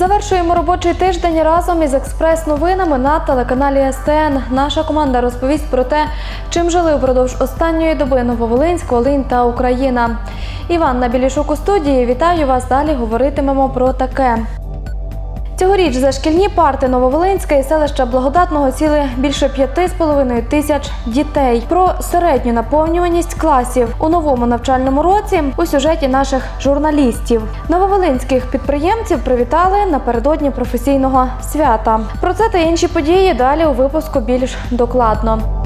Завершуємо робочий тиждень разом із експрес-новинами на телеканалі СТН. Наша команда розповість про те, чим жили упродовж останньої доби Нововолинськ, Волинь та Україна. Іванна Набілішук у студії. Вітаю вас. Далі говоритимемо про таке. Цьогоріч за шкільні парти Нововолинська і селища Благодатного сіли більше п'яти з половиною тисяч дітей. Про середню наповнюваність класів у новому навчальному році у сюжеті наших журналістів. Нововолинських підприємців привітали напередодні професійного свята. Про це та інші події далі у випуску більш докладно.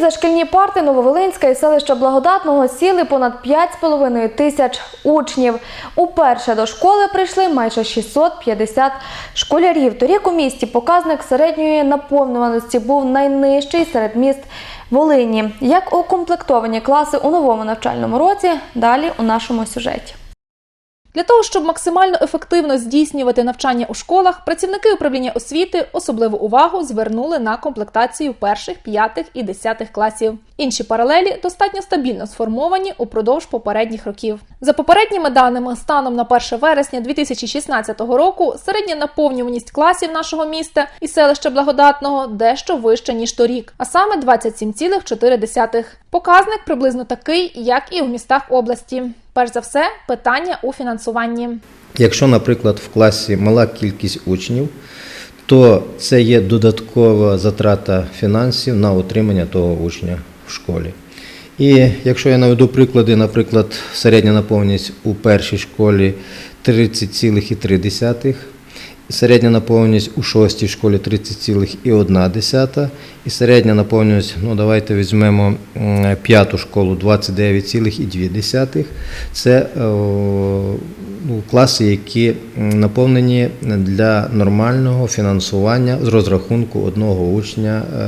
За шкільні парти Нововолинська і селища Благодатного сіли понад 5,5 тисяч учнів. Уперше до школи прийшли майже 650 школярів. Торік у місті показник середньої наповнюваності був найнижчий серед міст Волині. Як укомплектовані класи у новому навчальному році? Далі у нашому сюжеті. Для того, щоб максимально ефективно здійснювати навчання у школах, працівники управління освіти особливу увагу звернули на комплектацію перших, п'ятих і десятих класів. Інші паралелі достатньо стабільно сформовані упродовж попередніх років. За попередніми даними, станом на 1 вересня 2016 року середня наповнюваність класів нашого міста і селища Благодатного дещо вища ніж торік, а саме 27,4. Показник приблизно такий, як і у містах області. Перш за все, питання у фінансуванні. Якщо, наприклад, в класі мала кількість учнів, то це є додаткова затрата фінансів на утримання того учня в школі. І якщо я наведу приклади, наприклад, середня наповненість у першій школі 30,3, середня наповненість у шостій школі 30,1, і середня наповненість, ну давайте візьмемо п'яту школу 29,2. Це е, ну, класи, які наповнені для нормального фінансування з розрахунку одного учня, е,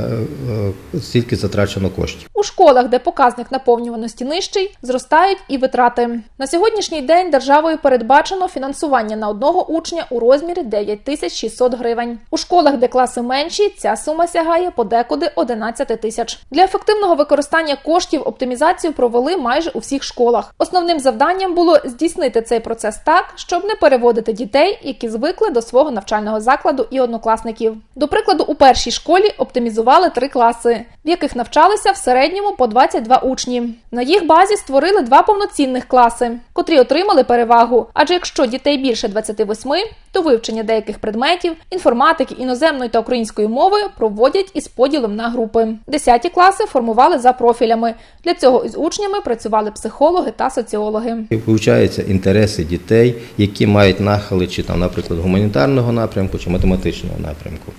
е, стільки затрачено коштів. Школах, де показник наповнюваності нижчий, зростають і витрати. На сьогоднішній день державою передбачено фінансування на одного учня у розмірі 9600 гривень. У школах, де класи менші, ця сума сягає подекуди 11 тисяч. Для ефективного використання коштів оптимізацію провели майже у всіх школах. Основним завданням було здійснити цей процес так, щоб не переводити дітей, які звикли до свого навчального закладу і однокласників. До прикладу, у першій школі оптимізували три класи, в яких навчалися в середньому по 22 учні. На їх базі створили два повноцінних класи, котрі отримали перевагу. Адже якщо дітей більше 28, то вивчення деяких предметів, інформатики, іноземної та української мови проводять із поділом на групи. Десяті класи формували за профілями. Для цього із учнями працювали психологи та соціологи. Вивчаються інтереси дітей, які мають нахили, чи там, наприклад, гуманітарного напрямку чи математичного напрямку.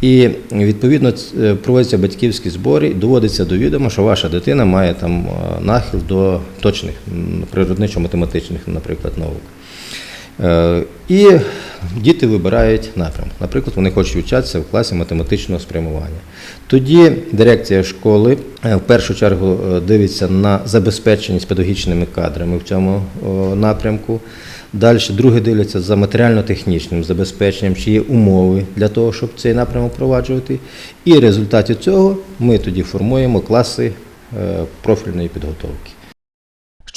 І відповідно проводяться батьківські збори, і доводиться до відома, що ваша дитина має там е, нахил до точних природничо-математичних, наприклад, наук. Е, І діти вибирають напрямок. Наприклад, вони хочуть вчатися в класі математичного спрямування. Тоді дирекція школи е, в першу чергу е, дивиться на забезпеченість педагогічними кадрами в цьому напрямку. Далі друге дивляться за матеріально-технічним забезпеченням, чи є умови для того, щоб цей напрямок впроваджувати. І в результаті цього ми тоді формуємо класи е, профільної підготовки.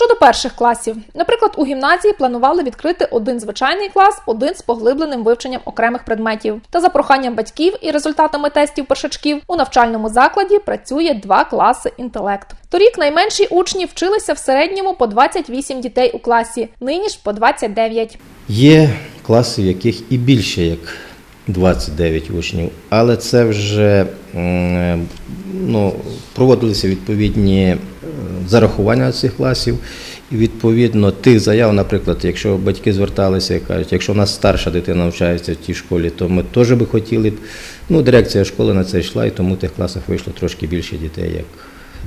Щодо перших класів, наприклад, у гімназії планували відкрити один звичайний клас, один з поглибленим вивченням окремих предметів. Та за проханням батьків і результатами тестів першачків у навчальному закладі працює два класи інтелект. Торік найменші учні вчилися в середньому по 28 дітей у класі, нині ж по 29. Є класи, в яких і більше як 29 учнів, але це вже ну, проводилися відповідні е, зарахування цих класів. І відповідно тих заяв, наприклад, якщо батьки зверталися і кажуть, якщо у нас старша дитина навчається в тій школі, то ми теж би хотіли б. Ну, дирекція школи на це йшла, і тому в тих класах вийшло трошки більше дітей, як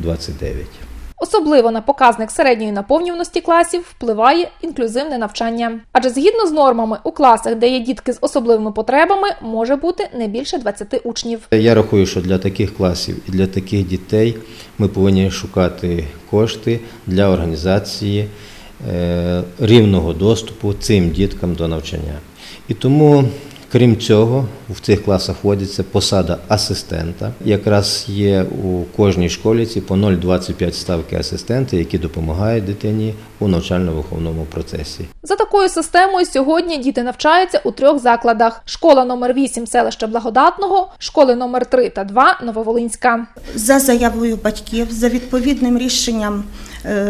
29. Особливо на показник середньої наповнюваності класів впливає інклюзивне навчання. Адже згідно з нормами у класах, де є дітки з особливими потребами, може бути не більше 20 учнів. Я рахую, що для таких класів і для таких дітей ми повинні шукати кошти для організації е, рівного доступу цим діткам до навчання. І тому, крім цього, в цих класах вводиться посада асистента. Якраз є у кожній школі ці по 0,25 ставки асистенти, які допомагають дитині у навчально-виховному процесі. За такою системою сьогодні діти навчаються у трьох закладах: школа номер 8 селища Благодатного, школи номер 3 та 2 Нововолинська. За заявою батьків, за відповідним рішенням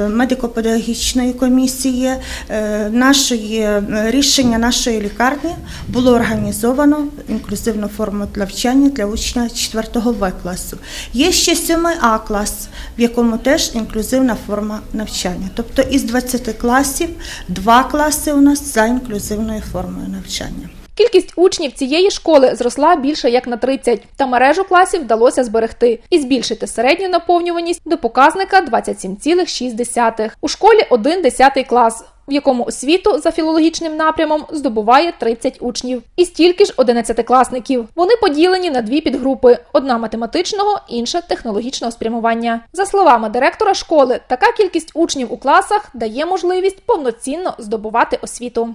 медико-педагогічної комісії, е, нашої, е, рішення нашої лікарні було організовано інклюзивну форму навчання для учня 4 В класу. Є ще 7 А клас, в якому теж інклюзивна форма навчання. Тобто із 20 класів 2 класи у нас за інклюзивною формою навчання. Кількість учнів цієї школи зросла більше як на 30, та мережу класів вдалося зберегти і збільшити середню наповнюваність до показника 27,6. У школі 1 10 клас, в якому освіту за філологічним напрямом здобуває 30 учнів, і стільки ж 11-класників. Вони поділені на дві підгрупи: одна математичного, інша технологічного спрямування. За словами директора школи, така кількість учнів у класах дає можливість повноцінно здобувати освіту.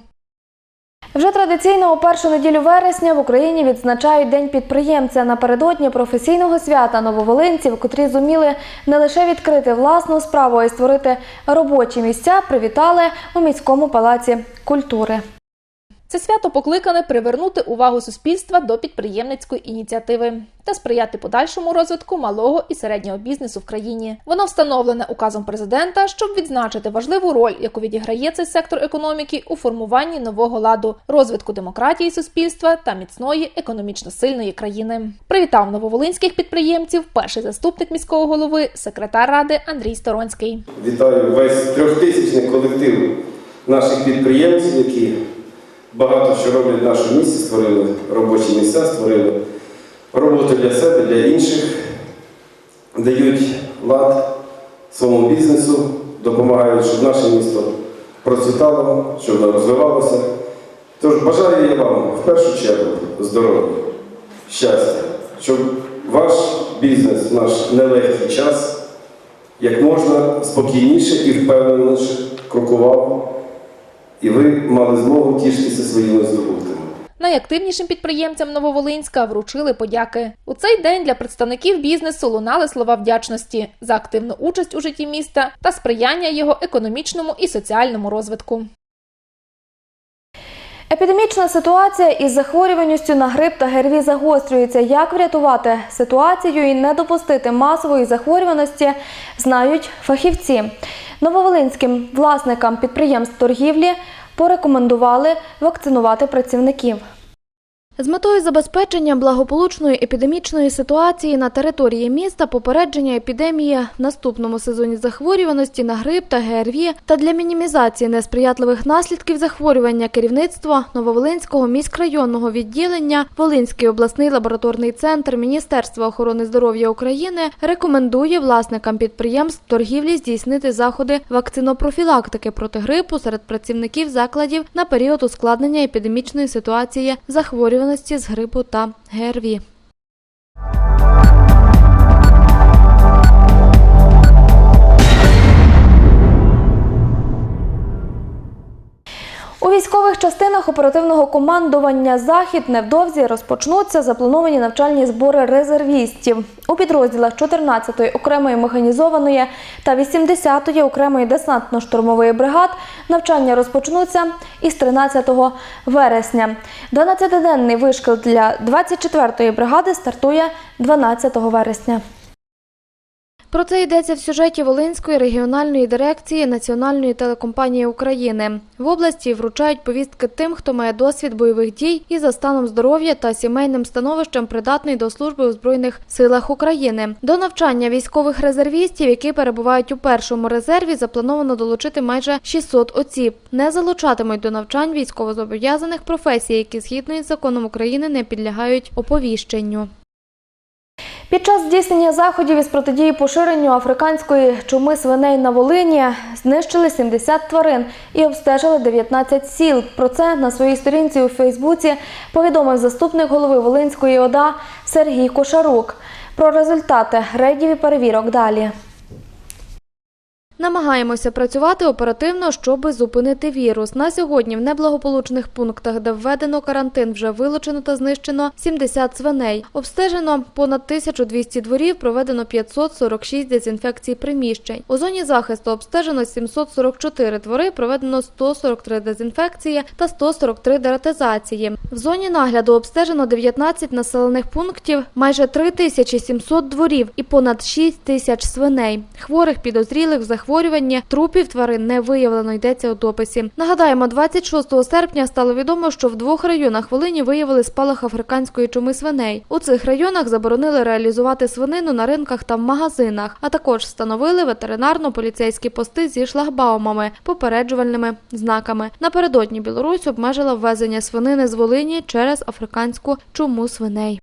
Вже традиційно у першу неділю вересня в Україні відзначають День підприємця напередодні професійного свята нововолинців, котрі зуміли не лише відкрити власну справу, а й створити робочі місця, привітали у міському палаці культури. Це свято покликане привернути увагу суспільства до підприємницької ініціативи та сприяти подальшому розвитку малого і середнього бізнесу в країні. Воно встановлене указом президента, щоб відзначити важливу роль, яку відіграє цей сектор економіки у формуванні нового ладу, розвитку демократії суспільства та міцної економічно сильної країни. Привітав нововолинських підприємців перший заступник міського голови, секретар ради Андрій Сторонський. Вітаю весь трьохтисячний колектив наших підприємців, які багато що роблять в нашому місті, створили робочі місця, створили роботу для себе, для інших, дають лад своєму бізнесу, допомагають, щоб наше місто процвітало, щоб воно розвивалося. Тож бажаю я вам в першу чергу здоров'я, щастя, щоб ваш бізнес наш нелегкий час як можна спокійніше і впевненіше крокував, і ви мали змогу тішитися своїми здобутками. Найактивнішим підприємцям Нововолинська вручили подяки. У цей день для представників бізнесу лунали слова вдячності за активну участь у житті міста та сприяння його економічному і соціальному розвитку. Епідемічна ситуація із захворюваністю на грип та ГРВІ загострюється. Як врятувати ситуацію і не допустити масової захворюваності, знають фахівці. Нововолинським власникам підприємств торгівлі порекомендували вакцинувати працівників. З метою забезпечення благополучної епідемічної ситуації на території міста, попередження епідемії в наступному сезоні захворюваності на грип та ГРВІ та для мінімізації несприятливих наслідків захворювання керівництво Нововолинського міськрайонного відділення Волинський обласний лабораторний центр Міністерства охорони здоров'я України рекомендує власникам підприємств торгівлі здійснити заходи вакцинопрофілактики проти грипу серед працівників закладів на період ускладнення епідемічної ситуації захворюваності з грипу та ГРВІ. У військових частинах оперативного командування Захід невдовзі розпочнуться заплановані навчальні збори резервістів. У підрозділах 14-ї окремої механізованої та 80-ї окремої десантно-штурмової бригад навчання розпочнуться із 13 вересня. 12-денний вишкіл для 24-ї бригади стартує 12 вересня. Про це йдеться в сюжеті Волинської регіональної дирекції Національної телекомпанії України. В області вручають повістки тим, хто має досвід бойових дій і за станом здоров'я та сімейним становищем придатний до служби у Збройних силах України. До навчання військових резервістів, які перебувають у першому резерві, заплановано долучити майже 600 осіб. Не залучатимуть до навчань військовозобов'язаних професій, які згідно із законом України не підлягають оповіщенню. Під час здійснення заходів із протидії поширенню африканської чуми свиней на Волині знищили 70 тварин і обстежили 19 сіл. Про це на своїй сторінці у Фейсбуці повідомив заступник голови Волинської ОДА Сергій Кошарук. Про результати рейдів і перевірок далі. Намагаємося працювати оперативно, щоб зупинити вірус. На сьогодні в неблагополучних пунктах, де введено карантин, вже вилучено та знищено 70 свиней. Обстежено понад 1200 дворів, проведено 546 дезінфекцій приміщень. У зоні захисту обстежено 744 двори, проведено 143 дезінфекції та 143 дератизації. В зоні нагляду обстежено 19 населених пунктів, майже 3700 дворів і понад 6 тисяч свиней. Хворих підозрілих в захворюванні трупів тварин не виявлено, йдеться у дописі. Нагадаємо, 26 серпня стало відомо, що в двох районах Волині виявили спалах африканської чуми свиней. У цих районах заборонили реалізувати свинину на ринках та в магазинах, а також встановили ветеринарно-поліцейські пости зі шлагбаумами, попереджувальними знаками. Напередодні Білорусь обмежила ввезення свинини з Волині через африканську чуму свиней.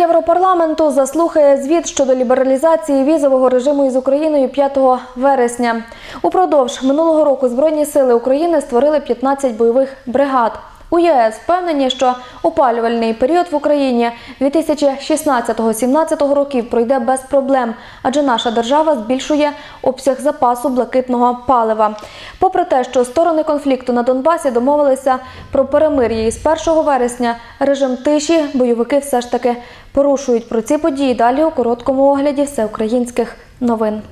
Європарламенту заслухає звіт щодо лібералізації візового режиму із Україною 5 вересня. Упродовж минулого року Збройні сили України створили 15 бойових бригад. У ЄС впевнені, що опалювальний період в Україні 2016-17 років пройде без проблем, адже наша держава збільшує обсяг запасу блакитного палива. Попри те, що сторони конфлікту на Донбасі домовилися про перемир'я із 1 вересня, режим тиші бойовики все ж таки порушують. Про ці події далі у короткому огляді всеукраїнських новин.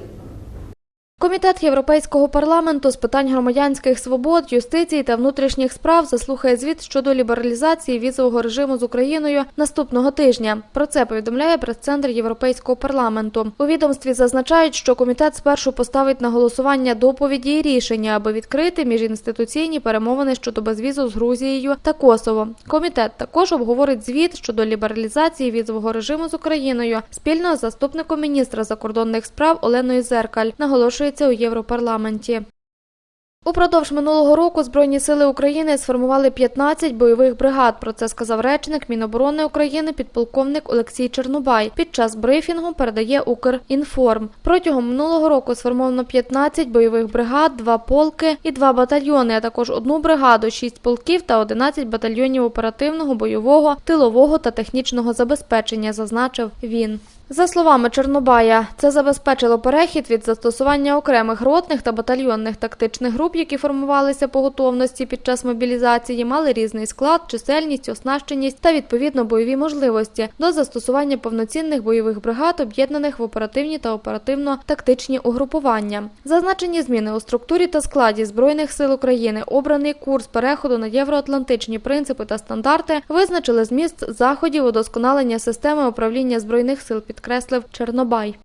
Комітет Європейського парламенту з питань громадянських свобод, юстиції та внутрішніх справ заслухає звіт щодо лібералізації візового режиму з Україною наступного тижня. Про це повідомляє прес-центр Європейського парламенту. У відомстві зазначають, що комітет спершу поставить на голосування доповіді і рішення, аби відкрити міжінституційні перемовини щодо безвізу з Грузією та Косово. Комітет також обговорить звіт щодо лібералізації візового режиму з Україною спільно з заступником міністра закордонних справ Оленою Зеркаль. Наголошується у Європарламенті. Упродовж минулого року Збройні сили України сформували 15 бойових бригад. Про це сказав речник Міноборони України підполковник Олексій Чернобай. Під час брифінгу передає Укрінформ. Протягом минулого року сформовано 15 бойових бригад, 2 полки і 2 батальйони, а також одну бригаду, 6 полків та 11 батальйонів оперативного, бойового, тилового та технічного забезпечення, зазначив він. За словами Чорнобая, це забезпечило перехід від застосування окремих ротних та батальйонних тактичних груп, які формувалися по готовності під час мобілізації, мали різний склад, чисельність, оснащеність та відповідно бойові можливості до застосування повноцінних бойових бригад, об'єднаних в оперативні та оперативно-тактичні угрупування. Зазначені зміни у структурі та складі збройних сил України, обраний курс переходу на євроатлантичні принципи та стандарти, визначили зміст заходів удосконалення системи управління збройних сил підкреслив Чернобай.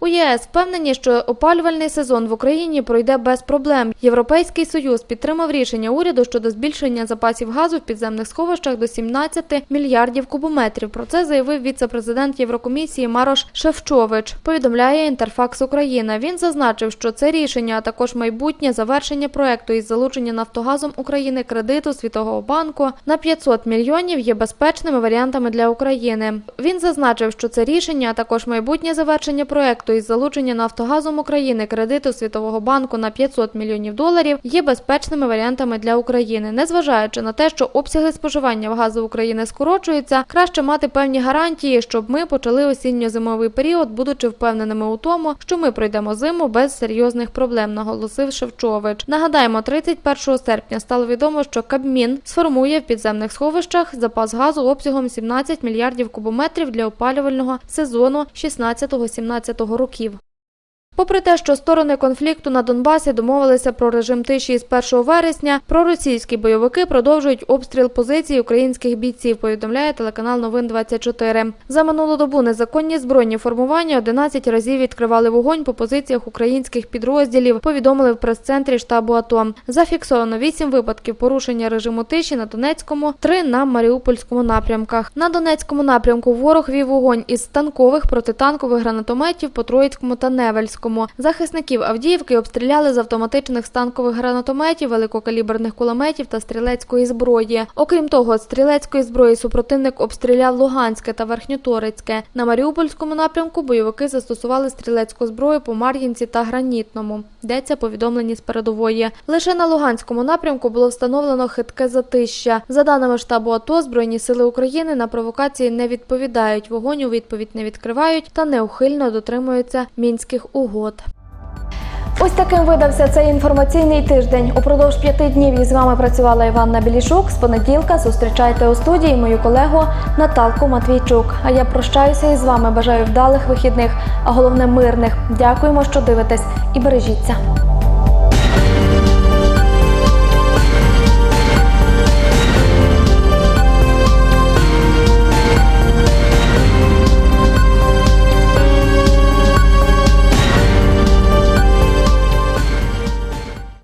У ЄС впевнені, що опалювальний сезон в Україні пройде без проблем. Європейський союз підтримав рішення уряду щодо збільшення запасів газу в підземних сховищах до 17 мільярдів кубометрів. Про це заявив віце-президент Єврокомісії Марош Шевчович. Повідомляє Інтерфакс Україна. Він зазначив, що це рішення, а також майбутнє завершення проекту із залучення Нафтогазом України кредиту Світового банку на 500 мільйонів є безпечними варіантами для України. Він зазначив, що це рішення, а також майбутнє завершення проекту із залучення Нафтогазом України кредиту Світового банку на 500 мільйонів доларів є безпечними варіантами для України. Незважаючи на те, що обсяги споживання газу України скорочуються, краще мати певні гарантії, щоб ми почали осінньо-зимовий період, будучи впевненими у тому, що ми пройдемо зиму без серйозних проблем, наголосив Шевчович. Нагадаємо, 31 серпня стало відомо, що Кабмін сформує в підземних сховищах запас газу обсягом 17 мільярдів кубометрів для опалювального сезону 16-17 років. Попри те, що сторони конфлікту на Донбасі домовилися про режим тиші із 1 вересня, проросійські бойовики продовжують обстріл позицій українських бійців, повідомляє телеканал Новин 24. За минулу добу незаконні збройні формування 11 разів відкривали вогонь по позиціях українських підрозділів, повідомили в прес-центрі штабу АТО. Зафіксовано 8 випадків порушення режиму тиші на Донецькому, 3 на Маріупольському напрямках. На Донецькому напрямку ворог вів вогонь із танкових, протитанкових гранатометів по Троїцькому та Невельському. Луганському. Захисників Авдіївки обстріляли з автоматичних станкових гранатометів, великокаліберних кулеметів та стрілецької зброї. Окрім того, стрілецької зброї супротивник обстріляв Луганське та Верхньоторецьке. На Маріупольському напрямку бойовики застосували стрілецьку зброю по Мар'їнці та Гранітному. Йдеться повідомлені з передової. Лише на Луганському напрямку було встановлено хитке затища. За даними штабу АТО, Збройні сили України на провокації не відповідають, вогонь у відповідь не відкривають та неухильно дотримуються мінських угод. Ось таким видався цей інформаційний тиждень. Упродовж п'яти днів із вами працювала Іванна Білішук. З понеділка зустрічайте у студії мою колегу Наталку Матвійчук. А я прощаюся із вами. Бажаю вдалих вихідних, а головне мирних. Дякуємо, що дивитесь, і бережіться.